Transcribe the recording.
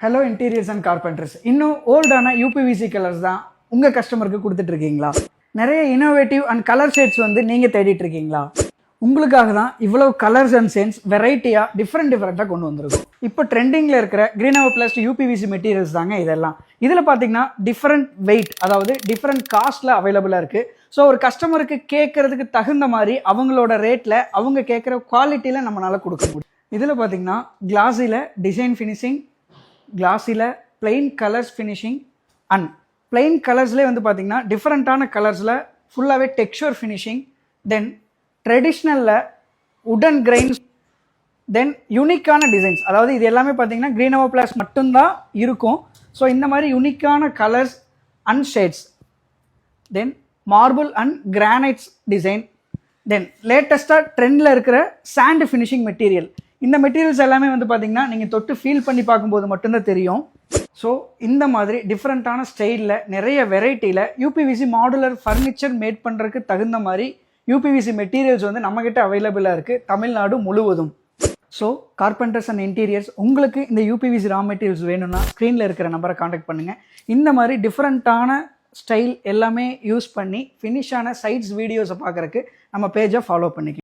Hello interiors and carpenters இன்னும் ஓல்டான UPVC colours தான் உங்கள் கஸ்டமருக்கு கொடுத்துட்ருக்கீங்களா நிறைய இனோவேட்டிவ் அண்ட் கலர் ஷேட்ஸ் வந்து நீங்கள் தேடிட்டு இருக்கீங்களா உங்களுக்காக தான் இவ்வளோ கலர்ஸ் அண்ட் சென்ஸ் வெரைட்டியாக டிஃப்ரெண்ட் டிஃப்ரெண்ட்டாக கொண்டு வந்திருக்கும். இப்போ ட்ரெண்டிங்கில் இருக்கிற கிரீன் அவர் பிளஸ் யூபிவிசி மெட்டீரியல்ஸ் தாங்க இதெல்லாம். இதில் பார்த்தீங்கன்னா டிஃப்ரெண்ட் வெயிட் அதாவது டிஃப்ரெண்ட் காஸ்ட்டில் அவைலபிளாக இருக்குது ஸோ ஒரு கஸ்டமருக்கு கேட்குறதுக்கு தகுந்த மாதிரி அவங்களோட ரேட்டில் அவங்க கேட்குற குவாலிட்டியில் நம்மளால் கொடுக்க முடியும். இதில் பார்த்தீங்கன்னா கிளாஸில் டிசைன் ஃபினிஷிங் கிளாஸில் plain colours finishing and plain கலர்ஸ்லேயே வந்து பார்த்திங்கன்னா டிஃப்ரெண்ட்டான கலர்ஸில் ஃபுல்லாகவே டெக்ஸ்சர் ஃபினிஷிங் தென் ட்ரெடிஷ்னலில் உடன் கிரைன்ஸ் தென் யூனிக்கான டிசைன்ஸ் அதாவது இது எல்லாமே பார்த்தீங்கன்னா க்ரீன் ஓவர் பிளாஸ் மட்டும்தான் இருக்கும். ஸோ இந்த மாதிரி யூனிக்கான colours and shades then marble and granites design then லேட்டஸ்ட்டாக ட்ரெண்டில் இருக்கிற சாண்ட் ஃபினிஷிங் மெட்டீரியல் இந்த மெட்டீரியல்ஸ் எல்லாமே வந்து பார்த்தீங்கன்னா நீங்கள் தொட்டு ஃபீல் பண்ணி பார்க்கும்போது மட்டும்தான் தெரியும். ஸோ இந்த மாதிரி டிஃப்ரெண்ட்டான ஸ்டைலில் நிறைய வெரைட்டியில் யூபிவிசி மாடுலர் ஃபர்னிச்சர் மேட் பண்ணுறதுக்கு தகுந்த மாதிரி யூபிவிசி மெட்டீரியல்ஸ் வந்து நம்மக்கிட்ட அவைலபிளாக இருக்குது தமிழ்நாடு முழுவதும். ஸோ கார்பெண்டர்ஸ் அண்ட் இன்டீரியர்ஸ் உங்களுக்கு இந்த யூபிவிசி ரா மெட்டீரியல்ஸ் வேணும்னா ஸ்க்ரீனில் இருக்கிற நம்பரை காண்டாக்ட் பண்ணுங்கள் இந்த மாதிரி டிஃப்ரெண்ட்டான ஸ்டைல் எல்லாமே யூஸ் பண்ணி ஃபினிஷான சைட்ஸ் வீடியோஸை பார்க்குறக்கு நம்ம பேஜை ஃபாலோ பண்ணிக்கலாம்.